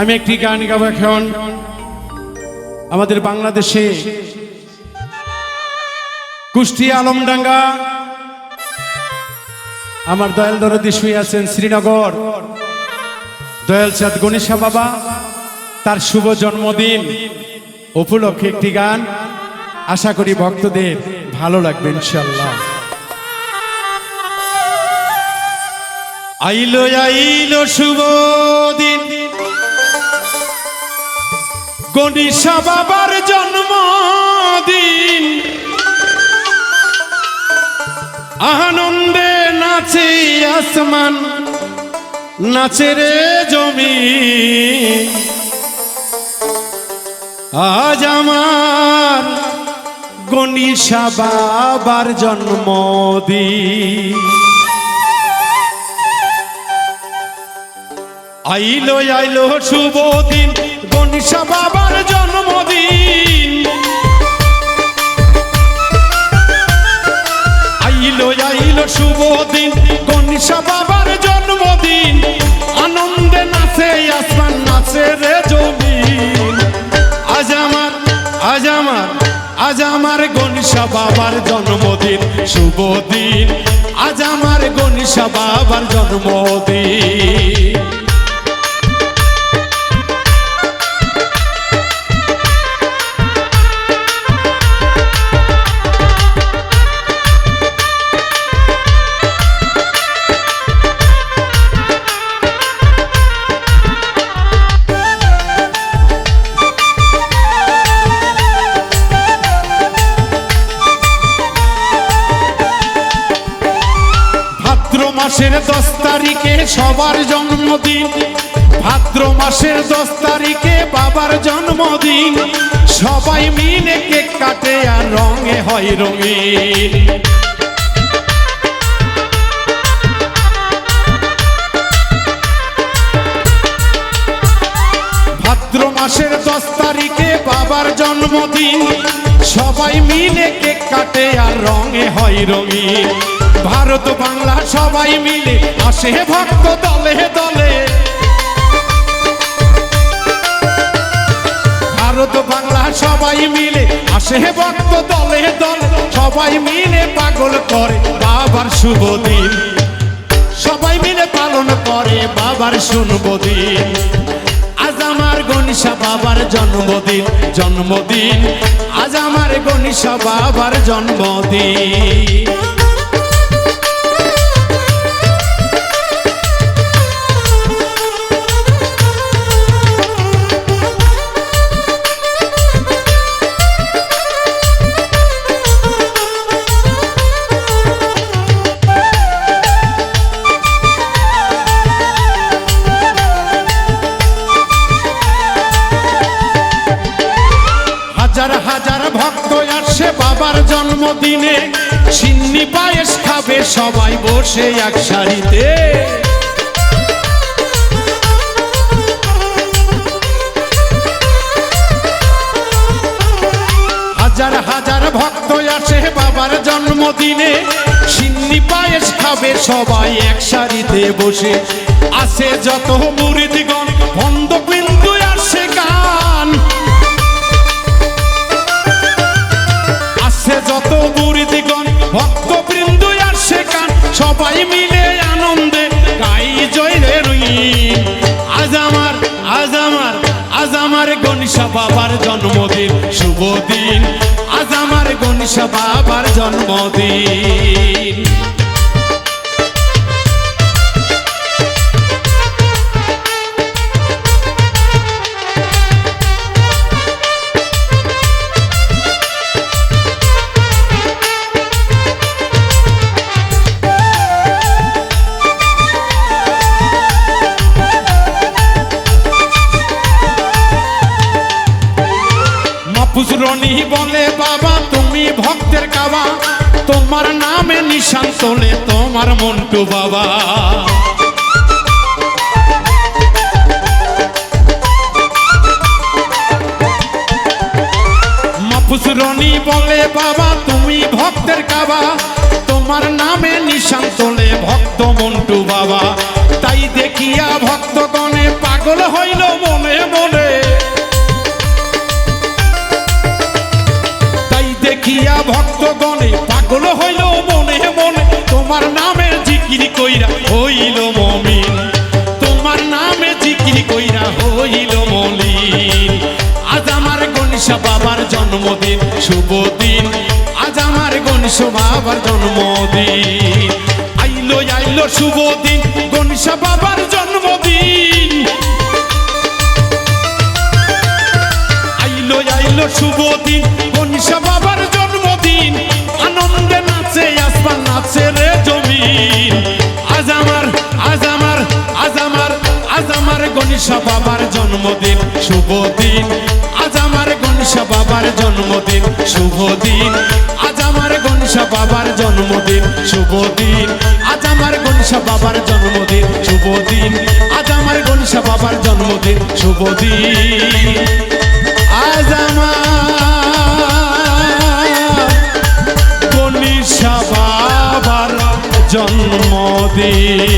আমি একটি গান গাবো এখন। আমাদের বাংলাদেশে কুষ্টিয়া আলমডাঙ্গা, আমার দয়াল দরদি শুয়ে আছেন শ্রীনগর। দয়াল চাঁদ গণেশা বাবা, তার শুভ জন্মদিন। উপলক্ষে একটি গান। আশা করি ভক্তদের ভালো লাগবে ইনশাল্লাহ আইলো আইলো শুভ গণেশা বাবার জন্মদিন। আনন্দে নাচে আসমান, নাচে রে জমি। আজ আমার গণেশা বাবার জন্মদিন। আইলো আইলো, শুভ দিন। গণেশা বাবার জন্মদিন। আইলো আইলো শুভ দিন গণেশা বাবার জন্মদিন। আনন্দে নাচে, আসমান নাচে রে জমিন। আজ আমার আজ আমার আজ আমার গণেশা বাবার জন্মদিন, শুভ আজ আমার গণেশা বাবার জন্মদিন। মাসের দশ তারিখে সবার জন্মদিন। ভাদ্র মাসের দশ তারিখে বাবার জন্মদিন। সবাই মিলে কেক কাটে আর রঙে হয় রঙিন। ভাদ্র মাসের দশ তারিখে বাবার জন্মদিন। সবাই মিলে কেক কাটে আর রঙে হয় রঙিন। ভারত বাংলা সবাই মিলে আসে ভক্ত দলে দলে। ভারত বাংলা সবাই মিলে আসে ভক্ত দলে দলে। সবাই মিলে পাগল করে বাবার শুভ দিন। সবাই মিলে পালন করে বাবার শুনব দিন। আজ আমার গণিসা বাবার জন্মদিন জন্মদিন। আজ আমার গণিসা বাবার জন্মদিন। হাজার হাজার ভক্ত আসে বাবার জন্মদিনে। সিন্নি পায়েস খাবে সবাই বসে এক সারিতে। হাজার হাজার ভক্ত আসে বাবার জন্মদিনে। সিন্নি পায়েস খাবে সবাই এক সারিতে বসে। আসে যত মুরিদিগণ সবাই মিলে আনন্দে গাই জয়রে রুই। আজ আমার আজ আমার আজ আমার গণিসা বাবার জন্মদিন, শুভ দিন। আজ আমার গণিসা বাবার জন্মদিন। রনি বলে বাবা, তুমি ভক্তের কাবা। তোমার নামে নিশান তোলে তোমার মন্টু বাবা। রনি বলে বাবা, তুমি ভক্তের কাবা। তোমার নামে নিশান তোলে ভক্ত মন্টু বাবা। পাগল হইল মনে মনে। তোমার নামে জিকিরি কইরা হইল মমিন তোমার নামে জিকিরি কইরা হইল মলিন। আজ আমার গণেশ বাবার জন্মদিন, শুভ দিন। আজ আমার গণেশ বাবার জন্মদিন। আইলো আইলো, শুভ দিন, গণেশ বাবার জন্মদিন। আইলো আইলো, শুভ দিন, গণেশ জমিন আজ আমার আজ আমার আজ আমার আজ আমার গণেশ বাবার জন্মদিন, শুভ দিন। আজ আমার গণেশ বাবার জন্মদিন, শুভ দিন। আজ আমার গণেশ বাবার জন্মদিন, শুভ দিন। আজ আমার গণেশ বাবার জন্মদিন, শুভ দিন। আজ আমার গণেশ বাবার জন্মদিন, শুভ দিন। আজ আমার জন্মদিন।